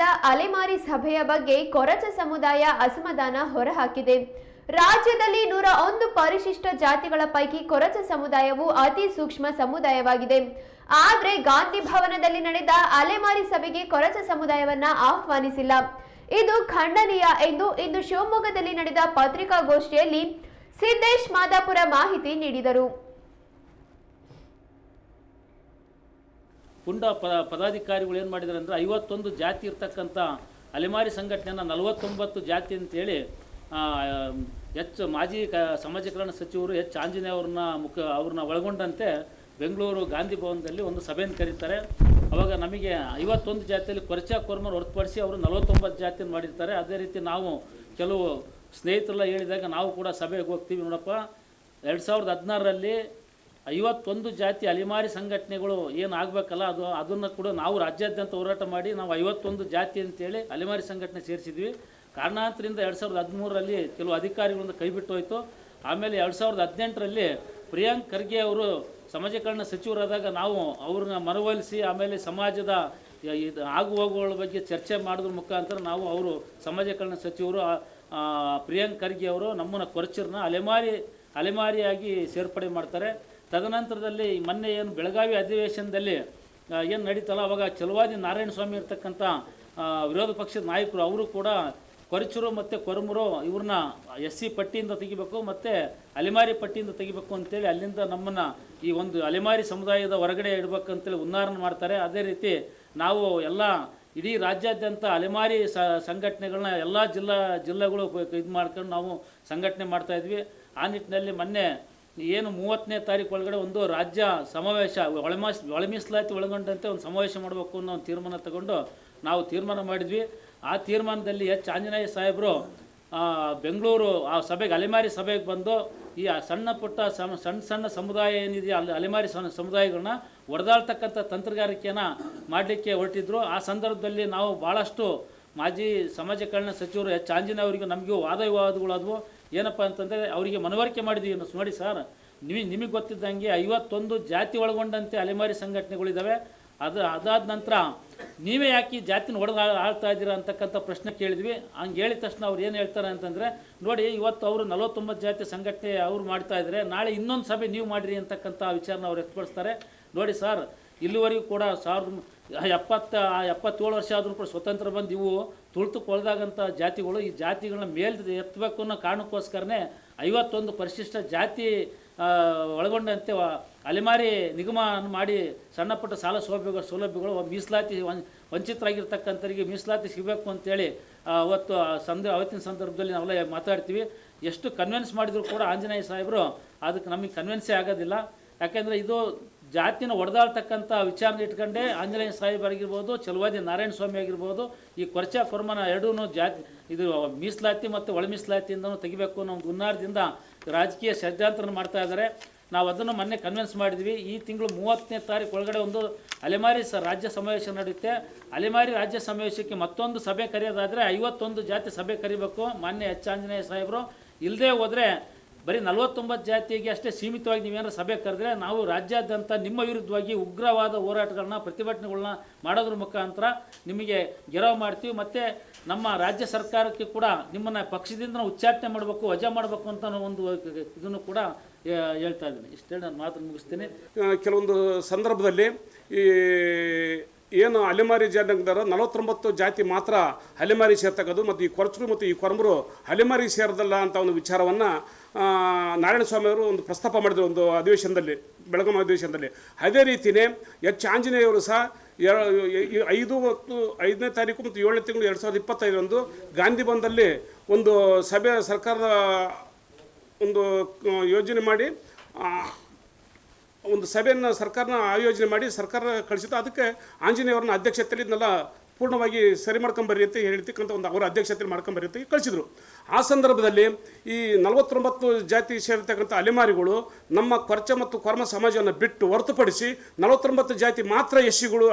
ನಡೆದ ಅಲೆಮಾರಿ ಸಭೆಯ ಬಗ್ಗೆ ಕೊರಚ ಸಮುದಾಯ ಅಸಮಾಧಾನ ಹೊರಹಾಕಿದೆ. ರಾಜ್ಯದಲ್ಲಿ ನೂರ ಒಂದು ಪರಿಶಿಷ್ಟ ಜಾತಿಗಳ ಪೈಕಿ ಕೊರಚ ಸಮುದಾಯವು ಅತಿ ಸೂಕ್ಷ್ಮ ಸಮುದಾಯವಾಗಿದೆ. ಆದ್ರೆ ಗಾಂಧಿ ಭವನದಲ್ಲಿ ನಡೆದ ಅಲೆಮಾರಿ ಸಭೆಗೆ ಕೊರಚ ಸಮುದಾಯವನ್ನ ಆಹ್ವಾನಿಸಿಲ್ಲ. ಇದು ಖಂಡನೀಯ ಎಂದು ಇಂದು ಶಿವಮೊಗ್ಗದಲ್ಲಿ ನಡೆದ ಪತ್ರಿಕಾಗೋಷ್ಠಿಯಲ್ಲಿ ಸಿದ್ದೇಶ್ ಮಾದಾಪುರ ಮಾಹಿತಿ ನೀಡಿದರು. ಪುಂಡ ಪ ಪದಾಧಿಕಾರಿಗಳು ಏನು ಮಾಡಿದ್ದಾರೆ ಅಂದರೆ ಐವತ್ತೊಂದು ಜಾತಿ ಇರ್ತಕ್ಕಂಥ ಅಲೆಮಾರಿ ಸಂಘಟನೆಯನ್ನು ನಲವತ್ತೊಂಬತ್ತು ಜಾತಿ ಅಂತೇಳಿ ಹೆಚ್ಚು ಮಾಜಿ ಕ, ಸಮಾಜ ಕಲ್ಯಾಣ ಸಚಿವರು ಎಚ್ ಆಂಜನೇಯ ಅವ್ರನ್ನ ಮುಖ, ಅವ್ರನ್ನ ಒಳಗೊಂಡಂತೆ ಬೆಂಗಳೂರು ಗಾಂಧಿ ಭವನದಲ್ಲಿ ಒಂದು ಸಭೆಯನ್ನು ಕರೀತಾರೆ. ಅವಾಗ ನಮಗೆ ಐವತ್ತೊಂದು ಜಾತಿಯಲ್ಲಿ ಕೊರಚಾ ಕೋರ್ಮರ್ ಹೊರತುಪಡಿಸಿ ಅವರು ನಲವತ್ತೊಂಬತ್ತು ಜಾತಿಯನ್ನು ಮಾಡಿರ್ತಾರೆ. ಅದೇ ರೀತಿ ನಾವು ಕೆಲವು ಸ್ನೇಹಿತರೆಲ್ಲ ಹೇಳಿದಾಗ ನಾವು ಕೂಡ ಸಭೆಗೆ ಹೋಗ್ತೀವಿ ನೋಡಪ್ಪ. ಎರಡು ಸಾವಿರದ ಹದಿನಾರರಲ್ಲಿ ಐವತ್ತೊಂದು ಜಾತಿ ಅಲೆಮಾರಿ ಸಂಘಟನೆಗಳು ಏನು ಆಗಬೇಕಲ್ಲ ಅದು, ಅದನ್ನು ಕೂಡ ನಾವು ರಾಜ್ಯಾದ್ಯಂತ ಹೋರಾಟ ಮಾಡಿ ನಾವು ಐವತ್ತೊಂದು ಜಾತಿ ಅಂತೇಳಿ ಅಲೆಮಾರಿ ಸಂಘಟನೆ ಸೇರಿಸಿದ್ವಿ. ಕಾರಣಾಂತರಿಂದ ಎರಡು ಸಾವಿರದ ಹದಿಮೂರರಲ್ಲಿ ಕೆಲವು ಅಧಿಕಾರಿಗಳಿಂದ ಕೈಬಿಟ್ಟು ಹೋಯಿತು. ಆಮೇಲೆ ಎರಡು ಸಾವಿರದ ಹದಿನೆಂಟರಲ್ಲಿ ಪ್ರಿಯಾಂಕ್ ಖರ್ಗೆ ಅವರು ಸಮಾಜ ಕಲ್ಯಾಣ ಸಚಿವರಾದಾಗ ನಾವು ಅವ್ರನ್ನ ಮನವೊಲಿಸಿ ಆಮೇಲೆ ಸಮಾಜದ ಇದು ಆಗು ಹೋಗುಗಳ ಬಗ್ಗೆ ಚರ್ಚೆ ಮಾಡೋದ್ರ ಮುಖಾಂತರ ನಾವು ಅವರು ಸಮಾಜ ಕಲ್ಯಾಣ ಸಚಿವರು ಪ್ರಿಯಾಂಕ್ ಖರ್ಗೆ ಅವರು ನಮ್ಮನ್ನು ಕೊರಚಿರನ್ನ ಅಲೆಮಾರಿ, ಅಲೆಮಾರಿಯಾಗಿ ಸೇರ್ಪಡೆ ಮಾಡ್ತಾರೆ. ತದನಂತರದಲ್ಲಿ ಮೊನ್ನೆ ಏನು ಬೆಳಗಾವಿ ಅಧಿವೇಶನದಲ್ಲಿ ಏನು ನಡೀತಲ್ಲ, ಅವಾಗ ಚಲುವಾದಿ ನಾರಾಯಣ ಸ್ವಾಮಿ ಇರ್ತಕ್ಕಂಥ ವಿರೋಧ ಪಕ್ಷದ ನಾಯಕರು ಅವರು ಕೂಡ ಕೊರಚರು ಮತ್ತು ಕೊರಮೂರು ಇವ್ರನ್ನ ಎಸ್ ಸಿ ಪಟ್ಟಿಯಿಂದ ತೆಗಿಬೇಕು ಮತ್ತು ಅಲೆಮಾರಿ ಪಟ್ಟಿಯಿಂದ ತೆಗಿಬೇಕು ಅಂತೇಳಿ ಅಲ್ಲಿಂದ ನಮ್ಮನ್ನು ಈ ಒಂದು ಅಲೆಮಾರಿ ಸಮುದಾಯದ ಹೊರಗಡೆ ಇಡಬೇಕಂತೇಳಿ ಉನ್ನಾರನ ಮಾಡ್ತಾರೆ. ಅದೇ ರೀತಿ ನಾವು ಎಲ್ಲ ಇಡೀ ರಾಜ್ಯಾದ್ಯಂತ ಅಲೆಮಾರಿ ಸಂಘಟನೆಗಳನ್ನ ಎಲ್ಲ ಜಿಲ್ಲಾ, ಜಿಲ್ಲೆಗಳು ಇದು ಮಾಡ್ಕೊಂಡು ನಾವು ಸಂಘಟನೆ ಮಾಡ್ತಾಯಿದ್ವಿ ಆ ನಿಟ್ಟಿನಲ್ಲಿ ಮೊನ್ನೆ ಏನು ಮೂವತ್ತನೇ ತಾರೀಕು ಒಳಗಡೆ ಒಂದು ರಾಜ್ಯ ಸಮಾವೇಶ, ಒಳಮಾಸ್, ಒಳಮೀಸಲಾತಿ ಒಳಗೊಂಡಂತೆ ಒಂದು ಸಮಾವೇಶ ಮಾಡಬೇಕು ಅನ್ನೋ ಒಂದು ತೀರ್ಮಾನ ತಗೊಂಡು ನಾವು ತೀರ್ಮಾನ ಮಾಡಿದ್ವಿ. ಆ ತೀರ್ಮಾನದಲ್ಲಿ ಎಚ್. ಆಂಜನೇಯ ಸಾಹೇಬರು ಬೆಂಗಳೂರು, ಆ ಸಭೆಗೆ, ಅಲೆಮಾರಿ ಸಭೆಗೆ ಬಂದು ಈ ಸಣ್ಣ ಪುಟ್ಟ ಸಣ್ಣ ಸಣ್ಣ ಸಮುದಾಯ ಏನಿದೆ ಅಲ್ಲಿ ಅಲೆಮಾರಿ ಸಮುದಾಯಗಳನ್ನ ಒಡೆದಾಳ್ತಕ್ಕಂಥ ತಂತ್ರಗಾರಿಕೆಯನ್ನು ಮಾಡಲಿಕ್ಕೆ ಹೊರಟಿದ್ರು. ಆ ಸಂದರ್ಭದಲ್ಲಿ ನಾವು ಭಾಳಷ್ಟು ಮಾಜಿ ಸಮಾಜ ಕಲ್ಯಾಣ ಸಚಿವರು ಎಚ್. ಆಂಜನೇಯ ಅವರಿಗೆ ನಮಗೂ ವಾದ ವಿವಾದಗಳಾದವು ಏನಪ್ಪ ಅಂತಂದರೆ ಅವರಿಗೆ ಮನವರಿಕೆ ಮಾಡಿದ್ವಿ ಅನ್ನೋ ನೋಡಿ ಸರ್ ನಿಮಗೆ ನಿಮಗೆ ಗೊತ್ತಿದ್ದಂಗೆ ಐವತ್ತೊಂದು ಜಾತಿ ಒಳಗೊಂಡಂತೆ ಅಲೆಮಾರಿ ಸಂಘಟನೆಗಳಿದ್ದಾವೆ ಅದು ಅದಾದ ನಂತರ ನೀವೇ ಯಾಕೆ ಈ ಜಾತಿನ ಒಡೆದು ಆಳ್ತಾ ಇದ್ದೀರಾ ಅಂತಕ್ಕಂಥ ಪ್ರಶ್ನೆ ಕೇಳಿದ್ವಿ. ಹಂಗೆ ಹೇಳಿದ ತಕ್ಷಣ ಅವ್ರು ಏನು ಹೇಳ್ತಾರೆ ಅಂತಂದರೆ, ನೋಡಿ ಇವತ್ತು ಅವರು ನಲವತ್ತೊಂಬತ್ತು ಜಾತಿ ಸಂಘಟನೆ ಅವ್ರು ಮಾಡ್ತಾ ಇದ್ದಾರೆ ನಾಳೆ ಇನ್ನೊಂದು ಸಭೆ ನೀವು ಮಾಡಿರಿ ಅಂತಕ್ಕಂಥ ವಿಚಾರನ ಅವ್ರು ವ್ಯಕ್ತಪಡಿಸ್ತಾರೆ. ನೋಡಿ ಸರ್, ಇಲ್ಲಿವರೆಗೂ ಕೂಡ ಸಾವಿರದ ಎಪ್ಪತ್ತ ಎಪ್ಪತ್ತೇಳು ವರ್ಷ ಆದರೂ ಕೂಡ ಸ್ವತಂತ್ರ ಬಂದು ಇವು ತುಳಿತುಕೊಳ್ದಾಗಂಥ ಜಾತಿಗಳು, ಈ ಜಾತಿಗಳನ್ನ ಮೇಲ್ ಎತ್ತಬೇಕು ಅನ್ನೋ ಕಾರಣಕ್ಕೋಸ್ಕರನೇ ಐವತ್ತೊಂದು ಪರಿಶಿಷ್ಟ ಜಾತಿ ಒಳಗೊಂಡಂತೆ ಅಲೆಮಾರಿ ನಿಗಮ ಮಾಡಿ ಸಣ್ಣಪುಟ್ಟ ಸಾಲ ಸೌಲಭ್ಯಗಳು ಸೌಲಭ್ಯಗಳು ಮೀಸಲಾತಿ ವಂಚಿತರಾಗಿರ್ತಕ್ಕಂಥವರಿಗೆ ಮೀಸಲಾತಿ ಸಿಗಬೇಕು ಅಂತೇಳಿ ಅವತ್ತು ಸಂದ, ಅವತ್ತಿನ ಸಂದರ್ಭದಲ್ಲಿ ನಾವೆಲ್ಲ ಮಾತಾಡ್ತೀವಿ. ಎಷ್ಟು ಕನ್ವಿನ್ಸ್ ಮಾಡಿದರೂ ಕೂಡ ಆಂಜನೇಯ ಸಾಹೇಬರು ಅದಕ್ಕೆ ನಮಗೆ ಕನ್ವಿನ್ಸೇ ಆಗೋದಿಲ್ಲ. ಯಾಕೆಂದರೆ ಇದು ಜಾತಿನ ಒಡೆದಾಳ್ತಕ್ಕಂಥ ವಿಚಾರ ಇಟ್ಕೊಂಡೇ ಆಂಜನೇಯ ಸಾಹೇಬ್ ಆಗಿರ್ಬೋದು ಚಲುವಾದಿ ನಾರಾಯಣ ಸ್ವಾಮಿ ಆಗಿರ್ಬೋದು, ಈ ಕೊರಚ ಕೊರ್ಮನ ಎರಡೂ ಜಾತಿ, ಇದು ಮೀಸಲಾತಿ ಮತ್ತು ಒಳ ಮೀಸಲಾತಿಯಿಂದನೂ ತೆಗಿಬೇಕು ಅನ್ನೋ ಒಂದು ಹುನ್ನಾರದಿಂದ ರಾಜಕೀಯ ಷಡ್ಯಂತ್ರ ಮಾಡ್ತಾ ಇದ್ದಾರೆ. ನಾವು ಅದನ್ನು ಮೊನ್ನೆ ಕನ್ವಿನ್ಸ್ ಮಾಡಿದ್ವಿ. ಈ ತಿಂಗಳು ಮೂವತ್ತನೇ ತಾರೀಕು ಒಳಗಡೆ ಒಂದು ಅಲೆಮಾರಿ ಸ ರಾಜ್ಯ ಸಮಾವೇಶ ನಡೆಯುತ್ತೆ. ಅಲೆಮಾರಿ ರಾಜ್ಯ ಸಮಾವೇಶಕ್ಕೆ ಮತ್ತೊಂದು ಸಭೆ ಕರೆಯೋದಾದರೆ ಐವತ್ತೊಂದು ಜಾತಿ ಸಭೆ ಕರಿಬೇಕು. ಮಾನ್ಯ ಎಚ್ ಆಂಜನೇಯ ಸಾಹೇಬರು ಇಲ್ಲದೆ ಹೋದರೆ ಬರೀ ನಲವತ್ತೊಂಬತ್ತು ಜಾತಿಗೆ ಅಷ್ಟೇ ಸೀಮಿತವಾಗಿ ನೀವೇನಾದ್ರು ಸಭೆ ಕರೆದ್ರೆ ನಾವು ರಾಜ್ಯಾದ್ಯಂತ ನಿಮ್ಮ ವಿರುದ್ಧವಾಗಿ ಉಗ್ರವಾದ ಹೋರಾಟಗಳನ್ನ, ಪ್ರತಿಭಟನೆಗಳನ್ನ ಮಾಡೋದ್ರ ಮುಖಾಂತರ ನಿಮಗೆ ಗೆರವು ಮಾಡ್ತೀವಿ. ಮತ್ತು ನಮ್ಮ ರಾಜ್ಯ ಸರ್ಕಾರಕ್ಕೆ ಕೂಡ ನಿಮ್ಮನ್ನು ಪಕ್ಷದಿಂದ ನಾವು ಉಚ್ಚಾಟನೆ ಮಾಡಬೇಕು, ವಜಾ ಮಾಡಬೇಕು ಅಂತ ಒಂದು ಇದನ್ನು ಕೂಡ ಹೇಳ್ತಾ ಇದ್ದೀನಿ. ಇಷ್ಟೇ, ನಾನು ಮಾತು ಮುಗಿಸ್ತೀನಿ. ಕೆಲವೊಂದು ಸಂದರ್ಭದಲ್ಲಿ ಈ ಏನು ಅಲೆಮಾರಿ ಜನಾಂಗದವರು ನಲವತ್ತೊಂಬತ್ತು ಜಾತಿ ಮಾತ್ರ ಅಲೆಮಾರಿ ಸೇರ್ತಕ್ಕದು ಮತ್ತು ಈ ಕೊರಚರು ಮತ್ತು ಈ ಕೊರಮರು ಅಲೆಮಾರಿ ಸೇರದಲ್ಲ ಅಂತ ಒಂದು ವಿಚಾರವನ್ನು ನಾರಾಯಣ ಸ್ವಾಮಿಯವರು ಒಂದು ಪ್ರಸ್ತಾಪ ಮಾಡಿದ್ರು ಒಂದು ಅಧಿವೇಶನದಲ್ಲಿ ಬೆಳಗಾವಿ ಅಧಿವೇಶನದಲ್ಲಿ. ಅದೇ ರೀತಿಯೇ ಎಚ್. ಆಂಜನೇಯವರು ಸಹ ಐದು ಮತ್ತು ಐದನೇ ತಾರೀಕು ಮತ್ತು ಏಳನೇ ತಿಂಗಳು ಎರಡು ಸಾವಿರದ ಇಪ್ಪತ್ತೈದರಂದು ಗಾಂಧಿ ಬಂದಲ್ಲಿ ಒಂದು ಸಭೆ, ಸರ್ಕಾರದ ಒಂದು ಯೋಜನೆ ಮಾಡಿ ಒಂದು ಸಭೆಯನ್ನು ಸರ್ಕಾರನ ಆಯೋಜನೆ ಮಾಡಿ ಸರ್ಕಾರ ಕಳಿಸಿದ್ದು ಅದಕ್ಕೆ ಆಂಜನೇಯವ್ರನ್ನ ಅಧ್ಯಕ್ಷತೆಯಲ್ಲಿ ಇದನ್ನೆಲ್ಲ ಪೂರ್ಣವಾಗಿ ಸರಿ ಮಾಡ್ಕೊಂಬರ್ರಿ ಅಂತ ಹೇಳ್ತಕ್ಕಂಥ ಒಂದು ಅವರ ಅಧ್ಯಕ್ಷತೆಯಲ್ಲಿ ಮಾಡ್ಕೊಂಬರ್ರಿ ಅಂತ ಕಳಿಸಿದರು. ಆ ಸಂದರ್ಭದಲ್ಲಿ ಈ ನಲವತ್ತೊಂಬತ್ತು ಜಾತಿ ಸೇರಿರ್ತಕ್ಕಂಥ ಅಲೆಮಾರಿಗಳು ನಮ್ಮ ಕೊರಚ ಮತ್ತು ಕೊರ್ಮ ಸಮಾಜವನ್ನು ಬಿಟ್ಟು ಹೊರತುಪಡಿಸಿ ನಲವತ್ತೊಂಬತ್ತು ಜಾತಿ ಮಾತ್ರ ಎಸ್ಸಿಗಳು